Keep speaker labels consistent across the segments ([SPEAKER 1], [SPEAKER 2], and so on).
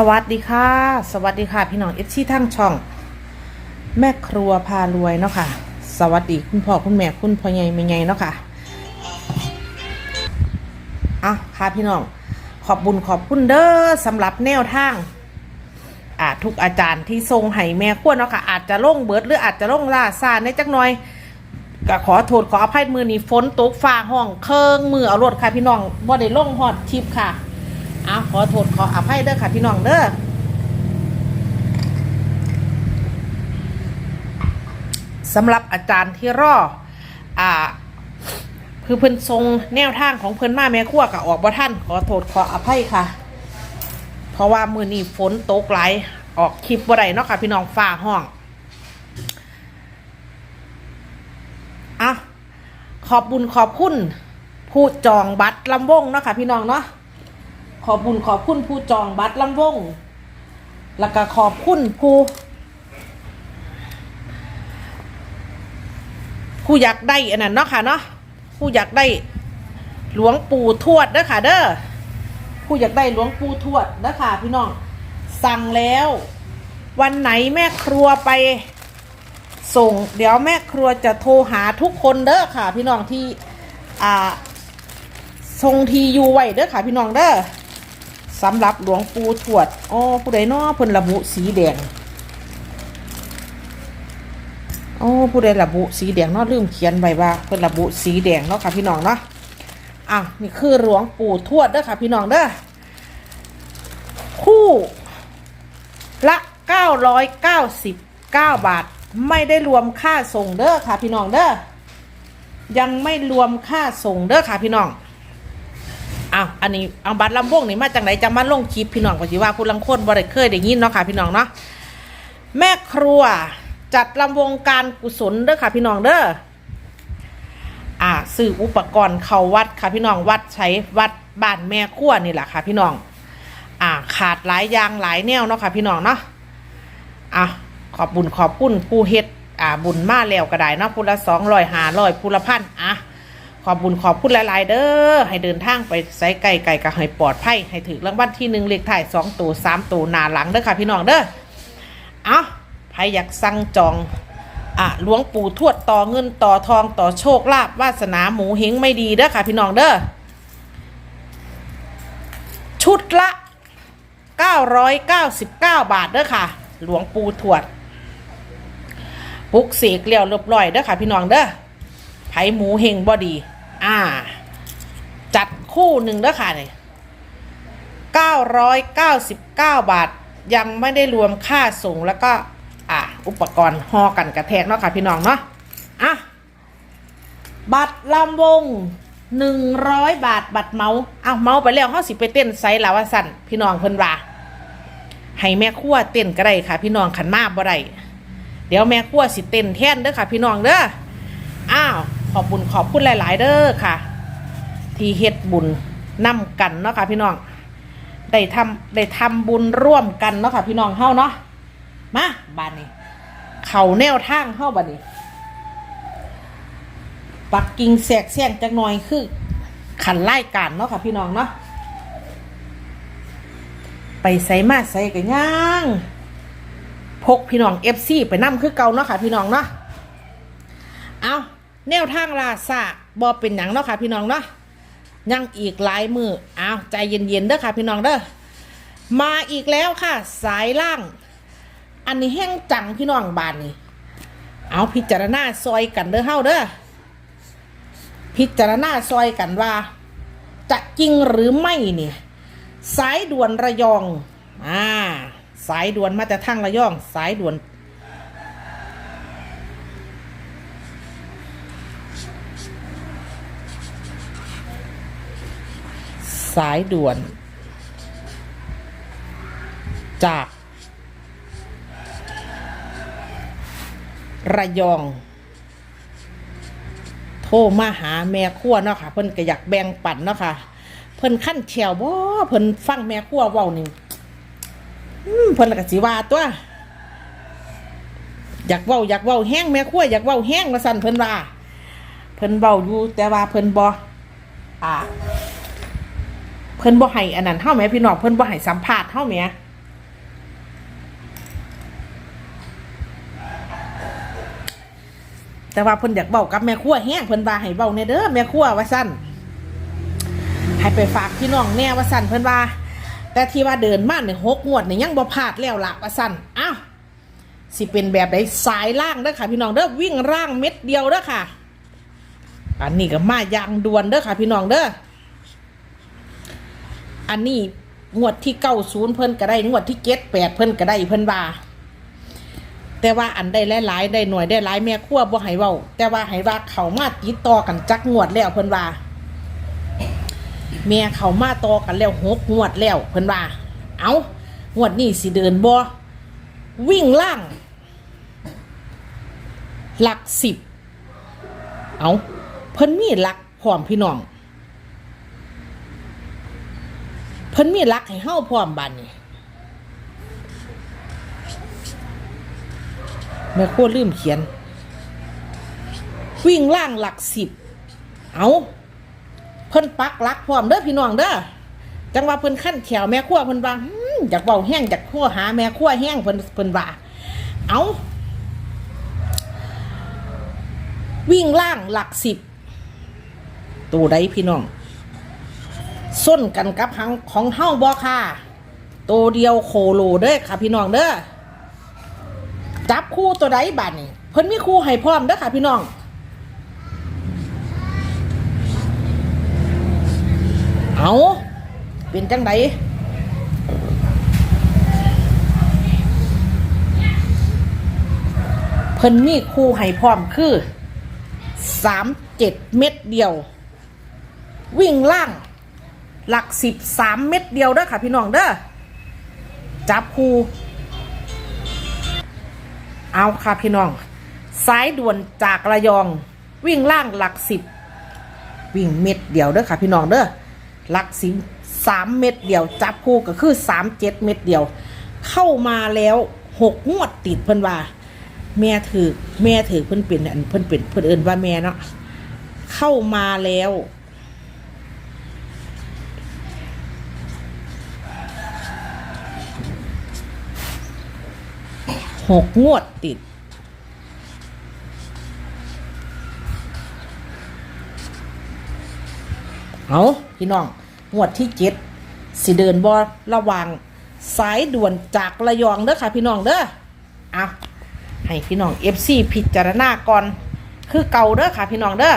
[SPEAKER 1] สวัสดีค่ะ สวัสดีค่ะ พี่น้องเอฟซีทั้งช่อง แม่ครัวพารวยเนาะค่ะ สวัสดีคุณพ่อคุณแม่คุณพ่อใหญ่แม่ใหญ่เนาะค่ะอะค่ะพี่น้องขอบบุญขอบคุณเด้อสำหรับแนวทางอ่าทุกอาจารย์ที่ทรงให้แม่ขั้วเนาะค่ะ อาจจะล่งเบิดหรืออาจจะล่งล่าซาในจักหน่อยก็ขอโทษขออภัยมือนี้ฝนตกฟ้าห้องเคิงมือเอารถค่ะพี่น้องบ่ได้ล่งฮอดทิปค่ะ อ้าขอโทษขออภัยเด้อค่ะพี่น้องเด้อสำหรับอาจารย์ที่รออ่าคือเพิ่นทรงแนวทางของเพิ่นมาแม่ขั้วกับออกบ่ท่านขอโทษขออภัยค่ะ เพราะว่ามือนี้ฝนตกไหลออกคลิปบ่ได้เนาะค่ะ พี่น้องฟ้าห้องอะขอบบุญขอบคุณผู้จองบัตรลำวงเนาะค่ะ พี่น้องเนาะ ขอบุญขอบคุณผู้จองบัตรลำวง แล้วก็ขอบคุณผู้ผู้อยากได้อันนั้นเนาะค่ะเนาะผู้อยากได้หลวงปู่ทวดเด้อค่ะเด้อผู้อยากได้หลวงปู่ทวดนะค่ะพี่น้องสั่งแล้ว วันไหนแม่ครัวไปส่ง เดี๋ยวแม่ครัวจะโทรหาทุกคนเด้อค่ะ พี่น้องที่อ่าทรงทีอยู่ไว้เด้อค่ะพี่น้องเด้อ สำหรับหลวงปู่ทวดอ๋อผู้ใดน้อเพิ่นระบุสีแดงอ๋อผู้ใดระบุสีแดงนาะลืมเขียนไว้ว่าเพิ่นระบุสีแดงเนาะค่ะพี่น้องเนาะอะนี่คือหลวงปู่ทวดเด้อค่ะพี่น้องเด้อคู่ละ999บาท ไม่ได้รวมค่าส่งเด้อค่ะพี่น้องเด้อยังไม่รวมค่าส่งเด้อค่ะพี่น้อง อ้าวอันนี้เอาบัตรลำวงนี่มาจากไหนจะมาลงคลิปพี่น้องก็สิว่าผู้ลังคนบ่ได้เคยได้ยินเนาะค่ะพี่น้องเนาะแม่ครัวจัดลำวงการกุศลเด้อค่ะ พี่น้องเด้ออ่าซื้ออุปกรณ์เข้าวัดค่ะพี่น้องวัดใช้วัดบ้านแม่ขั้วนี่แหละค่ะ พี่น้อง อ่าขาดหลายอย่างหลายแนวเนาะค่ะ พี่น้องเนาะอะขอบบุญขอบคุณผู้เฮ็ดอ่าบุญมาแล้วก็ได้เนาะผู้ละสองร้อยหาร้อยผู้ละพันอะ ขอบบุญขอบคุณหลาย ๆ เด้อให้เดินทางไปไสไก่ไก่ก็ให้ปลอดภัยให้ถึงรางวัลที่หนึ่งเลขท้ายสองตัวสามตัวหนาหลังเด้อค่ะพี่น้องเด้อเอาใครอยากสั่งจองอะหลวงปู่ทวดต่อเงินต่อทองต่อโชคลาภวาสนาหมูเฮงไม่ดีเด้อค่ะพี่น้องเด้อชุดละ 999 บาทเด้อค่ะ หลวงปู่ทวดปุกเสกเลี้ยวเรียบร้อยเด้อค่ะพี่น้องเด้อไผหมูเฮงบ่ดี อ่า จัดคู่หนึ่งเด้อค่ะเนี่ย999บาท ยังไม่ได้รวมค่าส่งแล้วก็ อะอุปกรณ์ห่อกันกระแทกเนาะค่ะพี่น้องเนาะ อะ บัตรลำวงหนึ่งร้อยบาทบัตรเมาเอาเมาไปแล้วเขาสิไปเต้นไซส์ลาวาสันพี่น้องเพิ่นว่าให้แม่ครัวเต้นก็ได้ค่ะ พี่น้องขันมาบ่ได้เดี๋ยวแม่ครัวสิเต้นแท่นเด้อค่ะ พี่น้องเด้ออ้าว ขอบบุญขอบคุณหลาย ๆ เด้อค่ะ ที่เฮ็ดบุญนำกันเนาะค่ะพี่น้องได้ทำได้ทำบุญร่วมกันเนาะค่ะพี่น้องเฮาเนาะมาบ้านนี้เขาแนวทางเข้าบ้านนี้ ปักกิ่งแสกแซงจักหน่อยคือ ขันไล่การเนาะค่ะพี่น้องเนาะไปใส่มาใส่กันย่างพกพี่น้องเอฟซีไปนั่มคือเก่าเนาะค่ะพี่น้องเนาะเอา แนวทางลาซาบอเป็นหยังเนาะค่ะพี่น้องเนาะยังอีกหลายมือเอาใจเย็นๆเด้อค่ะพี่น้องเด้อมาอีกแล้วค่ะ สายล่าง อันนี้แห้งจังพี่น้องบานนี่เอาพิจารณาซอยกันเด้อเฮาเด้อพิจารณาซอยกันว่า จะจริงหรือไม่เนี่ยสายด่วนระยองอ่าสายด่วนมาจากทางระยอง สายด่วน สายด่วน จาก ระยอง โทรมาหาแม่ครัวเนาะค่ะ เพิ่นก็อยากแบ่งปันเนาะค่ะ เพิ่นขั้นเชียวบ่เพิ่นฟังแม่ครัวเว้านี่เพิ่นก็สิว่าตัวอยากเว้าอยากเว้าแห้งแม่ครัวอยากเว้าแห้งว่าซั่นเพิ่นว่า เพิ่นเว้าอยู่แต่ว่าเพิ่นบ่อ่า เพิ่นบ่ให้อันนั้นเท่าไหมพี่น้องเพิ่นบ่ให้สัมผัสเท่าไหมแต่ว่าเพิ่นอยากเบ้ากับแม่ขั้วแห้งเพิ่นว่าให้เบาเนยเด้อแม่ขั้วว่าสั้นให้ไปฝากพี่น้องแน่ว่าสั้นเพิ่นว่า แต่ที่ว่าเดินมาเนี่ยหกงวดเนี่ยยังบ่พลาดแล้วละว่าสั้นอ้าวสิเป็นแบบใดสายล่างเด้อค่ะ พี่น้องเด้อวิ่งร่างเม็ดเดียวเด้อค่ะ อันนี้ก็มาอย่างด่วนเด้อค่ะ พี่น้องเด้อ อันนี้งวดที่เก้าศูนย์เพิ่นก็ได้งวดที่เจ็ดแปดเพิ่นก็ได้เพิ่นว่าแต่ว่าอันได้หลายๆได้หน่วยได้หลายแม่ครัวบ่ให้เว้า แต่ว่าให้ว่าเขามาติดต่อกันจักงวดแล้วเพิ่นว่าแม่เขามาต่อกันแล้วหกงวดแล้วเพิ่นว่า เอางวดนี้สิเดินบ่วิ่งล่าง หลักสิบ เอาเพิ่นมีหลักพร้อมพี่น้อง เพิ่นมีหลักให้เฮาพร้อมบัดนี้แม่โคตรลืมเขียน วิ่งล่างหลักสิบ เอาเพิ่นปักหลักพร้อมเด้อพี่น้องเด้อจังว่าเพิ่นขั้นแขวแม่ครัวเพิ่นว่าหืมอยากเบาแห้งอยากขั้วหาแม่ครัวแห้งเพิ่นเพิ่นว่าเอาวิ่งล่างหลักสิบตัวใดพี่น้อง ส้นกันกับหังของเฮาบ่ค่ะตัวเดียวโคโลเด้อค่ะ พี่น้องเด้อจับคู่ตัวใดบัดนี่เพิ่นมีคู่ให้พร้อมเด้อค่ะ พี่น้องเอาเป็นจังไดเพิ่นมีคู่ให้พร้อมคือสามเจ็ดเม็ดเดียว วิ่งล่าง หลักสิบสามเม็ดเดียวเด้อค่ะพี่น้องเด้อจับคู่เอาค่ะพี่น้องสายด่วนจากระยองวิ่งล่างหลักสิบวิ่งเม็ดเดียวเด้อค่ะพี่น้องเด้อหลักสิบสามเม็ดเดียว จับคู่ก็คือสามเจ็ดเม็ดเดียว เข้ามาแล้วหกงวดติดเพิ่นว่า แม่ถือแม่ถือเพิ่นเป็นอันเพิ่นเป็นเพิ่นเอินว่าแม่เนาะเข้ามาแล้ว หกงวดติด เอาพี่น้อง งวดที่เจ็ดสิเดินบอระว่างสายด่วนจากระยองเด้อค่ะ พี่น้องเด้อเอาให้พี่น้องเอฟซีพิจารณาก่อน คือเก่าเด้อค่ะ พี่น้องเด้อ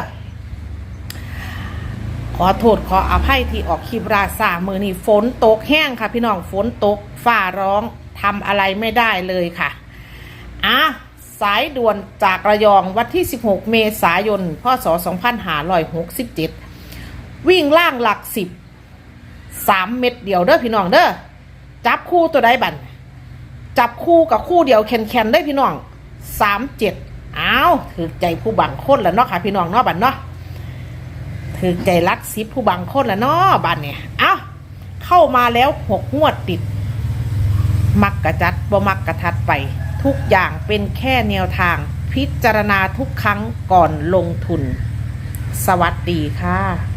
[SPEAKER 1] ขอโทษขออภัยที่ออกคลิปราซามือนี่ฝนตกแห้งค่ะ พี่น้องฝนตกฝ้าร้องทำอะไรไม่ได้เลยค่ะ อะสายด่วนจากระยองวันที่ 16 เมษายน พศ 2567 วิ่งล่างหลักสิบสามเม็ดเดียวเด้อพี่น้องเด้อ จับคู่ตัวใดบัน จับคู่กับคู่เดียวแคนๆได้อพี่น้องสามเจ็ดอ้าวถือใจผู้บังคนแล้วเนาะค่ะพี่น้องเนาะบันเนาะถือใจรักซิบผู้บังคนแล้วเนาะบันเนี่ย เอ้า เข้ามาแล้วหกงวดติด มักกระจัดบ่มักกระทัดไป ทุกอย่างเป็นแค่แนวทางพิจารณาทุกครั้งก่อนลงทุน สวัสดีค่ะ